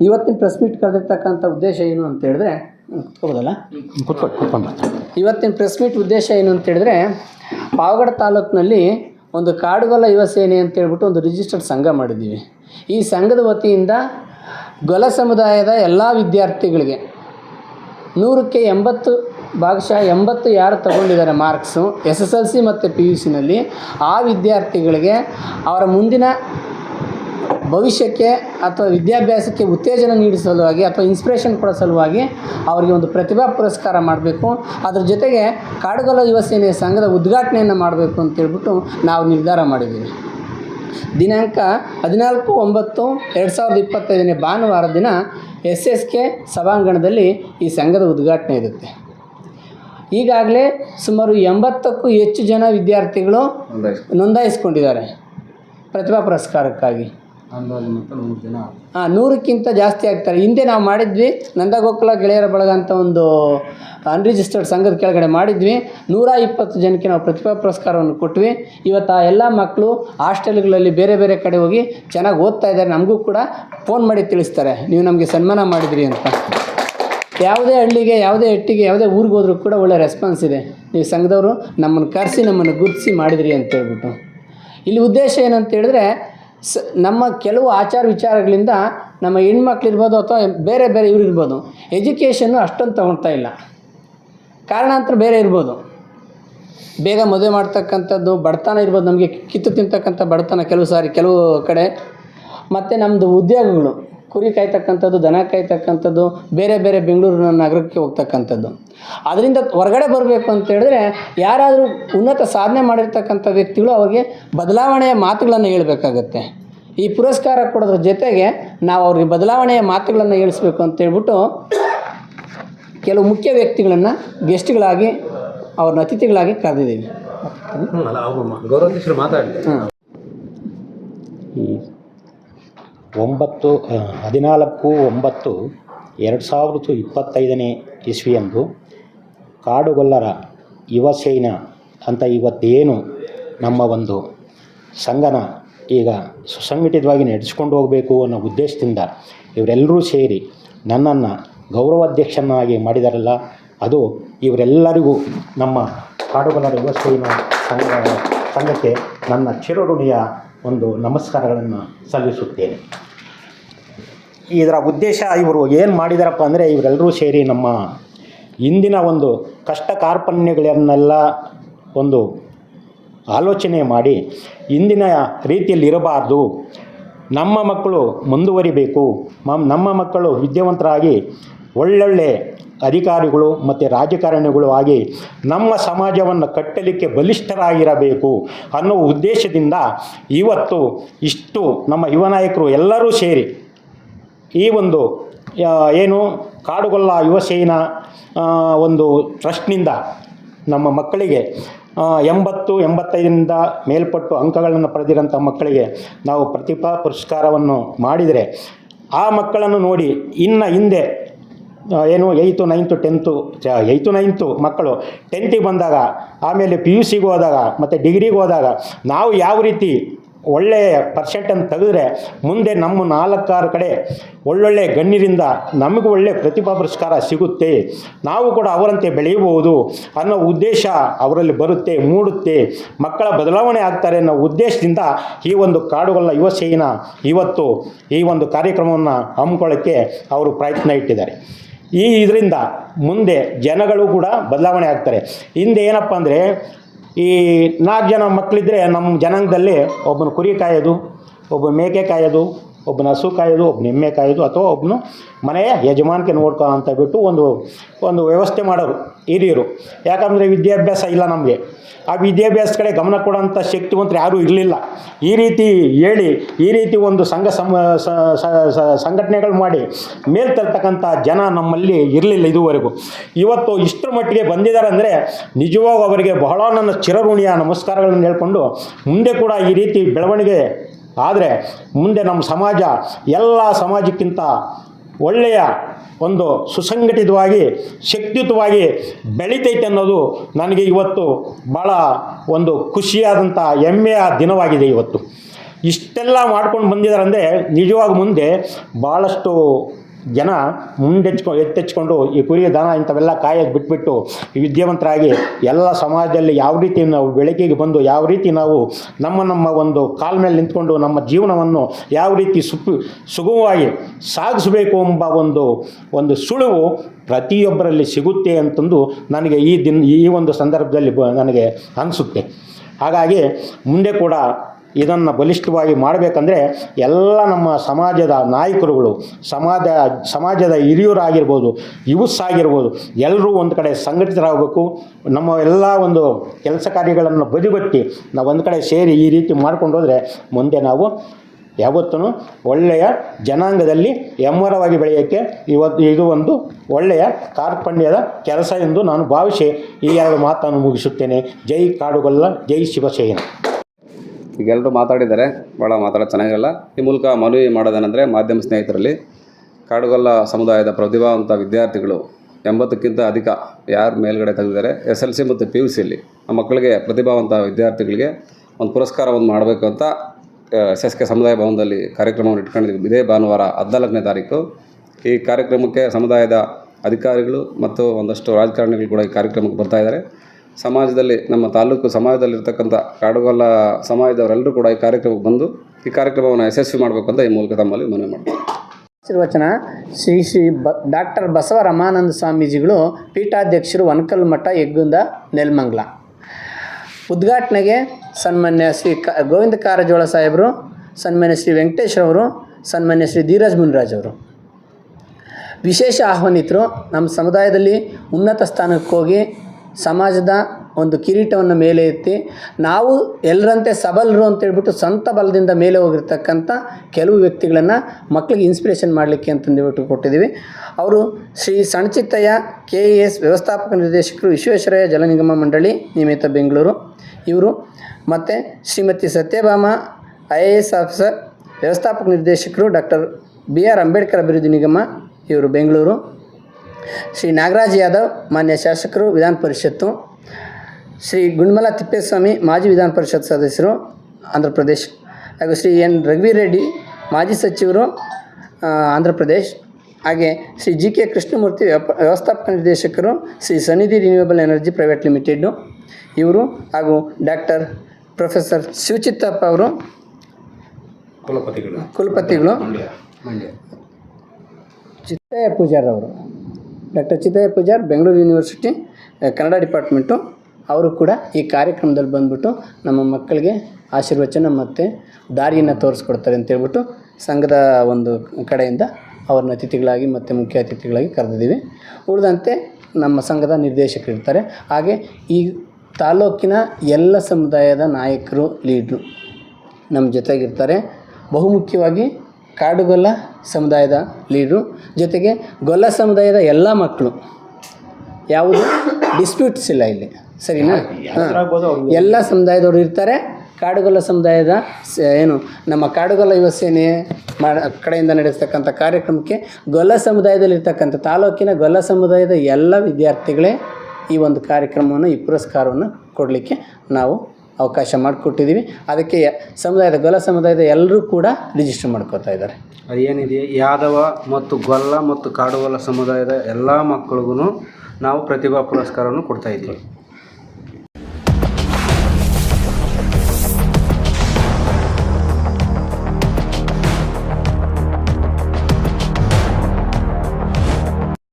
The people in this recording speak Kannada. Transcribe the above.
ಇವತ್ತಿನ ಪ್ರೆಸ್ ಮೀಟ್ ಕರೆದಿರ್ತಕ್ಕಂಥ ಉದ್ದೇಶ ಏನು ಅಂತ ಹೇಳಿದ್ರೆ ಕುತ್ಕೋಬೋದಲ್ಲ ಕುತ್ಕೊಂಡು ಕುತ್ಕೊಂಡು ಇವತ್ತಿನ ಪ್ರೆಸ್ ಮೀಟ್ ಉದ್ದೇಶ ಏನು ಅಂತ ಹೇಳಿದ್ರೆ ಪಾವಗಡ ತಾಲೂಕಿನಲ್ಲಿ ಒಂದು ಕಾಡುಗೊಲ್ಲ ಯುವ ಸೇನೆ ಅಂತ ಹೇಳ್ಬಿಟ್ಟು ಒಂದು ರಿಜಿಸ್ಟರ್ಡ್ ಸಂಘ ಮಾಡಿದ್ದೀವಿ. ಈ ಸಂಘದ ವತಿಯಿಂದ ಗೊಲ ಸಮುದಾಯದ ಎಲ್ಲ ವಿದ್ಯಾರ್ಥಿಗಳಿಗೆ ನೂರಕ್ಕೆ ಎಂಬತ್ತು ಭಾಗಶಃ ಎಂಬತ್ತು ಯಾರು ತಗೊಂಡಿದ್ದಾರೆ marks S S L C ಮತ್ತು ಪಿ ಯು ಸಿನಲ್ಲಿ ಆ ವಿದ್ಯಾರ್ಥಿಗಳಿಗೆ ಅವರ ಮುಂದಿನ ಭವಿಷ್ಯಕ್ಕೆ ಅಥವಾ ವಿದ್ಯಾಭ್ಯಾಸಕ್ಕೆ ಉತ್ತೇಜನ ನೀಡೋ ಸಲುವಾಗಿ ಅಥವಾ ಇನ್ಸ್ಪಿರೇಷನ್ ಕೊಡೋ ಸಲುವಾಗಿ ಅವರಿಗೆ ಒಂದು ಪ್ರತಿಭಾ ಪುರಸ್ಕಾರ ಮಾಡಬೇಕು. ಅದ್ರ ಜೊತೆಗೆ ಕಾಡುಗೊಲ್ಲ ಯುವ ಸೇನೆಯ ಸಂಘದ ಉದ್ಘಾಟನೆಯನ್ನು ಮಾಡಬೇಕು ಅಂತೇಳ್ಬಿಟ್ಟು ನಾವು ನಿರ್ಧಾರ ಮಾಡಿದ್ದೀವಿ. ದಿನಾಂಕ ಹದಿನಾಲ್ಕು ಒಂಬತ್ತು ಎರಡು ಸಾವಿರದ ಇಪ್ಪತ್ತೈದನೇ ಭಾನುವಾರ ದಿನ ಎಸ್ ಎಸ್ ಕೆ ಸಭಾಂಗಣದಲ್ಲಿ ಈ ಸಂಘದ ಉದ್ಘಾಟನೆ ಇರುತ್ತೆ. ಈಗಾಗಲೇ ಸುಮಾರು ಎಂಬತ್ತಕ್ಕೂ ಹೆಚ್ಚು ಜನ ವಿದ್ಯಾರ್ಥಿಗಳು ನೋಂದಾಯಿಸ್ಕೊಂಡಿದ್ದಾರೆ. ಪ್ರತಿಭಾ ಪುರಸ್ಕಾರಕ್ಕಾಗಿ. ಹಾಂ, ನೂರಕ್ಕಿಂತ ಜಾಸ್ತಿ ಆಗ್ತಾರೆ. ಹಿಂದೆ ನಾವು ಮಾಡಿದ್ವಿ, ನಂದಗೋಕುಲ ಗೆಳೆಯರ ಬಳಗ ಅಂತ ಒಂದು ಅನ್ರಿಜಿಸ್ಟರ್ಡ್ ಸಂಘದ ಕೆಳಗಡೆ ಮಾಡಿದ್ವಿ. ನೂರ ಇಪ್ಪತ್ತು ಜನಕ್ಕೆ ನಾವು ಪ್ರತಿಭಾ ಪುರಸ್ಕಾರವನ್ನು ಕೊಟ್ವಿ. ಇವತ್ತು ಆ ಎಲ್ಲ ಮಕ್ಕಳು ಹಾಸ್ಟೆಲ್ಗಳಲ್ಲಿ ಬೇರೆ ಬೇರೆ ಕಡೆ ಹೋಗಿ ಚೆನ್ನಾಗಿ ಓದ್ತಾ ಇದ್ದಾರೆ. ನಮಗೂ ಕೂಡ ಫೋನ್ ಮಾಡಿ ತಿಳಿಸ್ತಾರೆ. ನೀವು ನಮಗೆ ಸನ್ಮಾನ ಮಾಡಿದ್ರಿ ಅಂತ. ಯಾವುದೇ ಹಳ್ಳಿಗೆ, ಯಾವುದೇ ಹೆಟ್ಟಿಗೆ, ಯಾವುದೇ ಊರಿಗೆ ಹೋದ್ರೂ ಕೂಡ ಒಳ್ಳೆ ರೆಸ್ಪಾನ್ಸ್ ಇದೆ. ನೀವು ಸಂಘದವರು ನಮ್ಮನ್ನು ಕರೆಸಿ, ನಮ್ಮನ್ನು ಗುರುತಿಸಿ ಮಾಡಿದ್ರಿ ಅಂತ ಹೇಳ್ಬಿಟ್ಟು. ಇಲ್ಲಿ ಉದ್ದೇಶ ಏನಂತ ಹೇಳಿದ್ರೆ ಸ, ನಮ್ಮ ಕೆಲವು ಆಚಾರ ವಿಚಾರಗಳಿಂದ ನಮ್ಮ ಹೆಣ್ಮಕ್ಳಿರ್ಬೋದು ಅಥವಾ ಬೇರೆ ಬೇರೆ ಇವ್ರು ಇರ್ಬೋದು ಎಜುಕೇಷನ್ನು ಅಷ್ಟೊಂದು ತೊಗೊಳ್ತಾ ಇಲ್ಲ. ಕಾರಣಾಂತರ ಬೇರೆ ಇರ್ಬೋದು. ಬೇಗ ಮದುವೆ ಮಾಡ್ತಕ್ಕಂಥದ್ದು, ಬಡತನ ಇರ್ಬೋದು, ನಮಗೆ ಕಿತ್ತು ತಿಂತಕ್ಕಂಥ ಬಡತನ ಕೆಲವು ಸಾರಿ, ಕೆಲವು ಕಡೆ. ಮತ್ತು ನಮ್ಮದು ಉದ್ಯೋಗಗಳು. ಕುರಿ ಕಾಯ್ತಕ್ಕಂಥದ್ದು ದನ ಕಾಯ್ತಕ್ಕಂಥದ್ದು ಬೇರೆ ಬೇರೆ ಬೆಂಗಳೂರಿನ ನಗರಕ್ಕೆ ಹೋಗ್ತಕ್ಕಂಥದ್ದು. ಅದರಿಂದ ಹೊರಗಡೆ ಬರಬೇಕು ಅಂತ ಹೇಳಿದ್ರೆ ಯಾರಾದರೂ ಉನ್ನತ ಸಾಧನೆ ಮಾಡಿರ್ತಕ್ಕಂಥ ವ್ಯಕ್ತಿಗಳು ಅವ್ರಿಗೆ ಬದಲಾವಣೆಯ ಮಾತುಗಳನ್ನು ಹೇಳಬೇಕಾಗತ್ತೆ. ಈ ಪುರಸ್ಕಾರ ಕೊಡೋದ್ರ ಜೊತೆಗೆ ನಾವು ಅವ್ರಿಗೆ ಬದಲಾವಣೆಯ ಮಾತುಗಳನ್ನು ಹೇಳಿಸ್ಬೇಕು ಅಂತ ಹೇಳ್ಬಿಟ್ಟು ಕೆಲವು ಮುಖ್ಯ ವ್ಯಕ್ತಿಗಳನ್ನು ಗೆಸ್ಟ್ಗಳಾಗಿ ಅವ್ರನ್ನ ಅತಿಥಿಗಳಾಗಿ ಕರೆದಿದ್ದೀವಿ. ಅಲ್ಲ ಅವರು ಗೌರವಾಧ್ಯಕ್ಷರು ಮಾತಾಡಲಿ. ಹಾಂ ಈ ಒಂಬತ್ತು ಹದಿನಾಲ್ಕು, ಒಂಬತ್ತು, ಎರಡು ಸಾವಿರದ ಇಪ್ಪತ್ತೈದನೇ ಇಸ್ವಿಯಂದು ಕಾಡುಗೊಲ್ಲರ ಯುವ ಸೇನಾ ಅಂತ ಇವತ್ತೇನು ನಮ್ಮ ಒಂದು ಸಂಘನ ಈಗ ಸುಸಂಘಟಿತವಾಗಿ ನಡೆಸ್ಕೊಂಡು ಹೋಗಬೇಕು ಅನ್ನೋ ಉದ್ದೇಶದಿಂದ ಇವರೆಲ್ಲರೂ ಸೇರಿ ನನ್ನನ್ನು ಗೌರವಾಧ್ಯಕ್ಷನಾಗಿ ಮಾಡಿದಾರಲ್ಲ, ಅದು ಇವರೆಲ್ಲರಿಗೂ ನಮ್ಮ ಕಾಡುಗೊಲ್ಲರ ಯುವ ಸೇನಾ ಸಂಘ, ಸಂಘಕ್ಕೆ ನನ್ನ ಚಿರಋಣಿಯ ಒಂದು ನಮಸ್ಕಾರಗಳನ್ನು ಸಲ್ಲಿಸುತ್ತೇನೆ. ಇದರ ಉದ್ದೇಶ ಇವರು ಏನು ಮಾಡಿದಾರಪ್ಪ ಅಂದರೆ ಇವರೆಲ್ಲರೂ ಸೇರಿ ನಮ್ಮ ಇಂದಿನ ಒಂದು ಕಷ್ಟ ಕಾರ್ಪಣ್ಯಗಳನ್ನೆಲ್ಲ ಒಂದು ಆಲೋಚನೆ ಮಾಡಿ ಇಂದಿನ ರೀತಿಯಲ್ಲಿ ಇರಬಾರ್ದು. ನಮ್ಮ ಮಕ್ಕಳು ಮುಂದುವರಿಬೇಕು. ನಮ್ಮ ಮಕ್ಕಳು ವಿದ್ಯಾವಂತರಾಗಿ ಒಳ್ಳೊಳ್ಳೆ ಅಧಿಕಾರಿಗಳು ಮತ್ತು ರಾಜಕಾರಣಿಗಳು ಆಗಿ ನಮ್ಮ ಸಮಾಜವನ್ನು ಕಟ್ಟಲಿಕ್ಕೆ ಬಲಿಷ್ಠರಾಗಿರಬೇಕು ಅನ್ನೋ ಉದ್ದೇಶದಿಂದ ಇವತ್ತು ಇಷ್ಟು ನಮ್ಮ ಯುವ ನಾಯಕರು ಎಲ್ಲರೂ ಸೇರಿ ಈ ಒಂದು ಏನು ಕಾಡುಗೊಲ್ಲ ಯುವ ಸೇನಾ ಆ, ಒಂದು ಟ್ರಸ್ಟ್ನಿಂದ ನಮ್ಮ ಮಕ್ಕಳಿಗೆ ಎಂಬತ್ತು ಎಂಬತ್ತೈದರಿಂದ ಮೇಲ್ಪಟ್ಟು ಅಂಕಗಳನ್ನು ಪಡೆದಿರೋಂಥ ಮಕ್ಕಳಿಗೆ ನಾವು ಪ್ರತಿಭಾ ಪುರಸ್ಕಾರವನ್ನು ಮಾಡಿದರೆ ಆ ಮಕ್ಕಳನ್ನು ನೋಡಿ ಇನ್ನು ಹಿಂದೆ ಏನು eighth ninth tenth eighth ninth ಮಕ್ಕಳು ಟೆಂತಿಗೆ ಬಂದಾಗ, ಆಮೇಲೆ ಪಿ ಯು ಸಿಗೆ ಹೋದಾಗ, ಮತ್ತು ಡಿಗ್ರಿಗೆ ಹೋದಾಗ, ನಾವು ಯಾವ ರೀತಿ ಒಳ್ಳೆಯ ಪರ್ಸೆಂಟನ್ನು ತೆಗೆದ್ರೆ ಮುಂದೆ ನಮ್ಮ ನಾಲ್ಕಾರು ಕಡೆ ಒಳ್ಳೊಳ್ಳೆ ಗಣ್ಯರಿಂದ ನಮಗೂ ಒಳ್ಳೆಯ ಪ್ರತಿಭಾ ಪುರಸ್ಕಾರ ಸಿಗುತ್ತೆ. ನಾವು ಕೂಡ ಅವರಂತೆ ಬೆಳೆಯಬಹುದು ಅನ್ನೋ ಉದ್ದೇಶ ಅವರಲ್ಲಿ ಬರುತ್ತೆ, ಮೂಡುತ್ತೆ. ಮಕ್ಕಳ ಬದಲಾವಣೆ ಆಗ್ತಾರೆ ಅನ್ನೋ ಉದ್ದೇಶದಿಂದ ಈ ಒಂದು ಕಾಡುಗಳನ್ನ ಯುವ ಇವತ್ತು ಈ ಒಂದು ಕಾರ್ಯಕ್ರಮವನ್ನು ಹಮ್ಮಿಕೊಳ್ಳೋಕ್ಕೆ ಅವರು ಪ್ರಯತ್ನ ಇಟ್ಟಿದ್ದಾರೆ. ಈ ಇದರಿಂದ ಮುಂದೆ ಜನಗಳು ಕೂಡ ಬದಲಾವಣೆ ಆಗ್ತಾರೆ. ಹಿಂದೆ ಏನಪ್ಪ ಅಂದರೆ ಈ ನಾಲ್ಕು ಜನ ಮಕ್ಕಳಿದ್ರೆ ನಮ್ಮ ಜನಾಂಗದಲ್ಲಿ ಒಬ್ಬನು ಕುರಿ ಕಾಯೋದು ಒಬ್ಬ ಮೇಕೆ ಕಾಯೋದು, ಒಬ್ಬನ ಹಸು ಕಾಯೋದು, ಒಬ್ಬನ ಎಮ್ಮೆ ಕಾಯೋದು ಅಥವಾ ಒಬ್ಬನು ಮನೆಯ ಯಜಮಾನಕ್ಕೆ ನೋಡ್ಕೊ ಅಂತ ಬಿಟ್ಟು ಒಂದು ಒಂದು ವ್ಯವಸ್ಥೆ ಮಾಡೋರು. ಹಿರಿಯರು. ಯಾಕಂದರೆ ವಿದ್ಯಾಭ್ಯಾಸ ಇಲ್ಲ ನಮಗೆ. ಆ ವಿದ್ಯಾಭ್ಯಾಸ ಕಡೆ ಗಮನ ಕೊಡೋಂಥ ಶಕ್ತಿವಂತರು ಯಾರೂ ಇರಲಿಲ್ಲ. ಈ ರೀತಿ ಹೇಳಿ, ಈ ರೀತಿ ಒಂದು ಸಂಘ ಸಂಘಟನೆಗಳು ಮಾಡಿ ಮೇಲ್ ತರ್ತಕ್ಕಂಥ ಜನ ನಮ್ಮಲ್ಲಿ ಇರಲಿಲ್ಲ ಇದುವರೆಗೂ. ಇವತ್ತು ಇಷ್ಟರ ಮಟ್ಟಿಗೆ ಬಂದಿದ್ದಾರೆ ಅಂದರೆ ನಿಜವಾಗೂ ಅವರಿಗೆ ಬಹಳ ನನ್ನ ಚಿರಋಣಿಯ ನಮಸ್ಕಾರಗಳನ್ನು ಹೇಳ್ಕೊಂಡು ಮುಂದೆ ಕೂಡ ಈ ರೀತಿ ಬೆಳವಣಿಗೆ ಆದರೆ ಮುಂದೆ ನಮ್ಮ ಸಮಾಜ ಎಲ್ಲ ಸಮಾಜಕ್ಕಿಂತ ಒಳ್ಳೆಯ ಒಂದು ಸುಸಂಘಟಿತವಾಗಿ, ಶಕ್ತಿಯುತವಾಗಿ ಬೆಳಿತೈತೆ ಅನ್ನೋದು ನನಗೆ ಇವತ್ತು ಭಾಳ ಒಂದು ಖುಷಿಯಾದಂಥ ಹೆಮ್ಮೆಯ ದಿನವಾಗಿದೆ ಇವತ್ತು. ಇಷ್ಟೆಲ್ಲ ಮಾಡ್ಕೊಂಡು ಬಂದಿದ್ದಾರೆ ಅಂದರೆ ನಿಜವಾಗಿ ಮುಂದೆ ಭಾಳಷ್ಟು ಜನ ಮುಂದೆಚ್ಕೊ ಎತ್ತೆಚ್ಕೊಂಡು ಈ ಕುರಿ ದನ ಇಂಥವೆಲ್ಲ ಕಾಯಕ್ಕೆ ಬಿಟ್ಬಿಟ್ಟು ವಿದ್ಯಾವಂತರಾಗಿ ಎಲ್ಲ ಸಮಾಜದಲ್ಲಿ ಯಾವ ರೀತಿ ನಾವು ಬೆಳಕಿಗೆ ಬಂದು ಯಾವ ರೀತಿ ನಾವು ನಮ್ಮ ನಮ್ಮ ಒಂದು ಕಾಲ ಮೇಲೆ ನಿಂತ್ಕೊಂಡು ನಮ್ಮ ಜೀವನವನ್ನು ಯಾವ ರೀತಿ ಸುಪ್, ಸುಗಮವಾಗಿ ಸಾಗಿಸಬೇಕು ಎಂಬ ಒಂದು ಒಂದು ಸುಳಿವು ಪ್ರತಿಯೊಬ್ಬರಲ್ಲಿ ಸಿಗುತ್ತೆ ಅಂತಂದು ನನಗೆ ಈ ದಿನ, ಈ ಒಂದು ಸಂದರ್ಭದಲ್ಲಿ ನನಗೆ ಅನಿಸುತ್ತೆ. ಹಾಗಾಗಿ ಮುಂದೆ ಕೂಡ ಇದನ್ನು ಬಲಿಷ್ಠವಾಗಿ ಮಾಡಬೇಕಂದ್ರೆ ಎಲ್ಲ ನಮ್ಮ ಸಮಾಜದ ನಾಯಕರುಗಳು, ಸಮಾಜ, ಸಮಾಜದ ಹಿರಿಯರಾಗಿರ್ಬೋದು, ಯುವಸ್ ಆಗಿರ್ಬೋದು ಎಲ್ಲರೂ ಒಂದು ಕಡೆ ಸಂಘಟಿತರಾಗಬೇಕು. ನಮ್ಮ ಎಲ್ಲ ಒಂದು ಕೆಲಸ ಕಾರ್ಯಗಳನ್ನು ಬದಿಗೊತ್ತಿ ನಾವು ಒಂದು ಕಡೆ ಸೇರಿ ಈ ರೀತಿ ಮಾಡ್ಕೊಂಡು ಹೋದರೆ ಮುಂದೆ ನಾವು ಯಾವತ್ತೂ ಒಳ್ಳೆಯ ಜನಾಂಗದಲ್ಲಿ ಎಮ್ಮರವಾಗಿ ಬೆಳೆಯೋಕ್ಕೆ ಇವತ್ತು ಇದು ಒಂದು ಒಳ್ಳೆಯ ಕಾರ್ಪಣ್ಯದ ಕೆಲಸ ಎಂದು ನಾನು ಭಾವಿಸಿ ಈ ಎರಡು ಮಾತನ್ನು ಮುಗಿಸುತ್ತೇನೆ. ಜೈ ಕಾಡುಗೊಲ್ಲ, ಜೈ ಶಿವಸೇನ. ಈಗ ಎಲ್ಲರೂ ಮಾತಾಡಿದ್ದಾರೆ ಭಾಳ ಮಾತಾಡೋದು ಚೆನ್ನಾಗಿರಲ್ಲ. ಈ ಮೂಲಕ ಮನವಿ ಮಾಡೋದೇನೆಂದರೆ ಮಾಧ್ಯಮ ಸ್ನೇಹಿತರಲ್ಲಿ ಕಾಡುಗೊಲ್ಲ ಸಮುದಾಯದ ಪ್ರತಿಭಾವಂತ ವಿದ್ಯಾರ್ಥಿಗಳು ಎಂಬತ್ತಕ್ಕಿಂತ ಅಧಿಕ ಯಾರು ಮೇಲ್ಗಡೆ ತೆಗೆದಿದ್ದಾರೆ ಎಸ್ ಎಲ್ ಸಿ ಮತ್ತು ಪಿ ಯು ಸಿಯಲ್ಲಿ ಆ ಮಕ್ಕಳಿಗೆ ಪ್ರತಿಭಾವಂತ ವಿದ್ಯಾರ್ಥಿಗಳಿಗೆ ಒಂದು ಪುರಸ್ಕಾರವನ್ನು ಮಾಡಬೇಕು ಅಂತ ಎಸ್ ಎಸ್ ಕೆ ಸಮುದಾಯ ಭವನದಲ್ಲಿ ಕಾರ್ಯಕ್ರಮವನ್ನು ಇಟ್ಕೊಂಡಿದ್ದೀವಿ. ಇದೇ ಭಾನುವಾರ ಹದಿನಾಲ್ಕನೇ ತಾರೀಕು. ಈ ಕಾರ್ಯಕ್ರಮಕ್ಕೆ ಸಮುದಾಯದ ಅಧಿಕಾರಿಗಳು ಮತ್ತು ಒಂದಷ್ಟು ರಾಜಕಾರಣಿಗಳು ಕೂಡ ಈ ಕಾರ್ಯಕ್ರಮಕ್ಕೆ ಬರ್ತಾ ಇದ್ದಾರೆ. ಸಮಾಜದಲ್ಲಿ, ನಮ್ಮ ತಾಲೂಕು ಸಮಾಜದಲ್ಲಿರ್ತಕ್ಕಂಥ ಕಾಡುಗೊಲ್ಲ ಸಮಾಜದವರೆಲ್ಲರೂ ಕೂಡ ಈ ಕಾರ್ಯಕ್ರಮಕ್ಕೆ ಬಂದು ಈ ಕಾರ್ಯಕ್ರಮವನ್ನು ಯಶಸ್ವಿ ಮಾಡಬೇಕು ಅಂತ ಈ ಮೂಲಕ ತಮ್ಮಲ್ಲಿ ಮನವಿ ಮಾಡ್ತೀನಿ. ಆಶೀರ್ವಚನ ಶ್ರೀ ಶ್ರೀ ಬ, ಡಾಕ್ಟರ್ ಬಸವ ರಮಾನಂದ ಸ್ವಾಮೀಜಿಗಳು ಪೀಠಾಧ್ಯಕ್ಷರು ವನಕಲ್ ಮಠ ಎಗ್ಗುಂದ ನೆಲ್ಮಂಗ್ಲ. ಉದ್ಘಾಟನೆಗೆ ಸನ್ಮಾನ್ಯ ಶ್ರೀ ಕ, ಗೋವಿಂದ ಕಾರಜೋಳ ಸಾಹೇಬರು, ಸನ್ಮಾನ್ಯ ಶ್ರೀ ವೆಂಕಟೇಶ್ ಅವರು, ಸನ್ಮಾನ್ಯ ಶ್ರೀ ಧೀರಜ್ ಮುನ್ರಾಜ್ ಅವರು. ವಿಶೇಷ ಆಹ್ವಾನಿತರು ನಮ್ಮ ಸಮುದಾಯದಲ್ಲಿ ಉನ್ನತ ಸ್ಥಾನಕ್ಕೆ ಹೋಗಿ ಸಮಾಜದ ಒಂದು ಕಿರೀಟವನ್ನು ಮೇಲೆ ಎತ್ತಿ, ನಾವು ಎಲ್ಲರಂತೆ ಸಬಲರು ಅಂತೇಳ್ಬಿಟ್ಟು ಸ್ವಂತ ಬಲದಿಂದ ಮೇಲೆ ಹೋಗಿರ್ತಕ್ಕಂಥ ಕೆಲವು ವ್ಯಕ್ತಿಗಳನ್ನು ಮಕ್ಕಳಿಗೆ ಇನ್ಸ್ಪಿರೇಷನ್ ಮಾಡಲಿಕ್ಕೆ ಅಂತಂದೇಳ್ಬಿಟ್ಟು ಕೊಟ್ಟಿದ್ದೀವಿ. ಅವರು ಶ್ರೀ ಸಣ್ಚಿತ್ತಯ್ಯ ಕೆ ಇ ಎಸ್ ವ್ಯವಸ್ಥಾಪಕ ನಿರ್ದೇಶಕರು ವಿಶ್ವೇಶ್ವರಯ್ಯ ಜಲ ನಿಗಮ ಮಂಡಳಿ, ನಿಯಮಿತ ಬೆಂಗಳೂರು. ಇವರು ಮತ್ತು Shrimati Satyabhama I A S officer, ವ್ಯವಸ್ಥಾಪಕ ನಿರ್ದೇಶಕರು ಡಾಕ್ಟರ್ ಬಿ ಆರ್ ಅಂಬೇಡ್ಕರ್ ಅಭಿವೃದ್ಧಿ ನಿಗಮ, ಇವರು ಬೆಂಗಳೂರು. ಶ್ರೀ ನಾಗರಾಜ್ ಯಾದವ್ ಮಾನ್ಯ ಶಾಸಕರು ವಿಧಾನ ಪರಿಷತ್ತು ಶ್ರೀ ಗುಂಡ್ಮಲ ತಿಪ್ಪೇಸ್ವಾಮಿ ಮಾಜಿ ವಿಧಾನ ಪರಿಷತ್ ಸದಸ್ಯರು ಆಂಧ್ರ ಪ್ರದೇಶ್ ಹಾಗೂ ಶ್ರೀ ಎನ್ ರಘುವೀರ್ ರೆಡ್ಡಿ ಮಾಜಿ ಸಚಿವರು ಆಂಧ್ರ ಪ್ರದೇಶ್ ಹಾಗೆ ಶ್ರೀ ಜಿ ಕೆ ಕೃಷ್ಣಮೂರ್ತಿ ವ್ಯಾಪ ವ್ಯವಸ್ಥಾಪಕ ನಿರ್ದೇಶಕರು ಶ್ರೀ ಸನ್ನಿಧಿ ರಿನ್ಯೂಯಬಲ್ ಎನರ್ಜಿ ಪ್ರೈವೇಟ್ ಲಿಮಿಟೆಡ್ಡು ಇವರು ಹಾಗೂ ಡಾಕ್ಟರ್ ಪ್ರೊಫೆಸರ್ ಶಿವಚಿತ್ತಪ್ಪ ಅವರು ಕುಲಪತಿಗಳು. ಕುಲಪತಿಗಳು. ಚಿತ್ತಯ್ಯ ಪೂಜಾರ್ ಅವರು. Doctor Chittaiah Pujar, Bengaluru university Kannada department. ಅವರು ಕೂಡ ಈ ಕಾರ್ಯಕ್ರಮದಲ್ಲಿ ಬಂದ್ಬಿಟ್ಟು ನಮ್ಮ ಮಕ್ಕಳಿಗೆ ಆಶೀರ್ವಚನ ಮತ್ತು ದಾರಿಯನ್ನು ತೋರಿಸ್ಕೊಡ್ತಾರೆ ಅಂತೇಳ್ಬಿಟ್ಟು ಸಂಘದ ಒಂದು ಕಡೆಯಿಂದ ಅವ್ರನ್ನ ಅತಿಥಿಗಳಾಗಿ ಮತ್ತು ಮುಖ್ಯ ಅತಿಥಿಗಳಾಗಿ ಕರೆದಿದ್ದೀವಿ. ಉಳಿದಂತೆ ನಮ್ಮ ಸಂಘದ ನಿರ್ದೇಶಕರು ಇರ್ತಾರೆ. ಹಾಗೆ ಈ ತಾಲೂಕಿನ ಎಲ್ಲ ಸಮುದಾಯದ ನಾಯಕರು, ಲೀಡ್ರು ನಮ್ಮ ಜೊತೆಗಿರ್ತಾರೆ. ಬಹುಮುಖ್ಯವಾಗಿ ಕಾಡುಗೊಲ್ಲ ಸಮುದಾಯದ ಲೀಡ್ರು ಜೊತೆಗೆ ಗೊಲ್ಲ ಸಮುದಾಯದ ಎಲ್ಲ ಮಕ್ಕಳು. ಯಾವುದು? ಡಿಸ್ಪ್ಯೂಟ್ಸ್ ಇಲ್ಲ ಇಲ್ಲಿ. ಸರಿನಾ? ಎಲ್ಲ ಸಮುದಾಯದವರು ಇರ್ತಾರೆ. ಕಾಡುಗೊಲ್ಲ ಸಮುದಾಯದ ಏನು ನಮ್ಮ ಕಾಡುಗೊಲ್ಲ ಯುವ ಸೇನೆ ಮಾಡ ಕಡೆಯಿಂದ ನಡೆಸ್ತಕ್ಕಂಥ ಕಾರ್ಯಕ್ರಮಕ್ಕೆ ಗೊಲ್ಲ ಸಮುದಾಯದಲ್ಲಿರ್ತಕ್ಕಂಥ ತಾಲೂಕಿನ ಗೊಲ್ಲ ಸಮುದಾಯದ ಎಲ್ಲ ವಿದ್ಯಾರ್ಥಿಗಳೇ ಈ ಒಂದು ಕಾರ್ಯಕ್ರಮವನ್ನು ಈ ಪುರಸ್ಕಾರವನ್ನು ಕೊಡಲಿಕ್ಕೆ ನಾವು ಅವಕಾಶ ಮಾಡಿಕೊಟ್ಟಿದ್ದೀವಿ. ಅದಕ್ಕೆ ಸಮುದಾಯದ ಗೊಲ್ಲ ಸಮುದಾಯದ ಎಲ್ಲರೂ ಕೂಡ ರಿಜಿಸ್ಟರ್ ಮಾಡ್ಕೋತಾ ಇದ್ದಾರೆ. ಅದೇನಿದೆ ಯಾದವ ಮತ್ತು ಗೊಲ್ಲ ಮತ್ತು ಕಾಡುಗೊಲ್ಲ ಸಮುದಾಯದ ಎಲ್ಲ ಮಕ್ಕಳಿಗೂ ನಾವು ಪ್ರತಿಭಾ ಪುರಸ್ಕಾರವನ್ನು ಕೊಡ್ತಾ ಇದ್ದೀವಿ.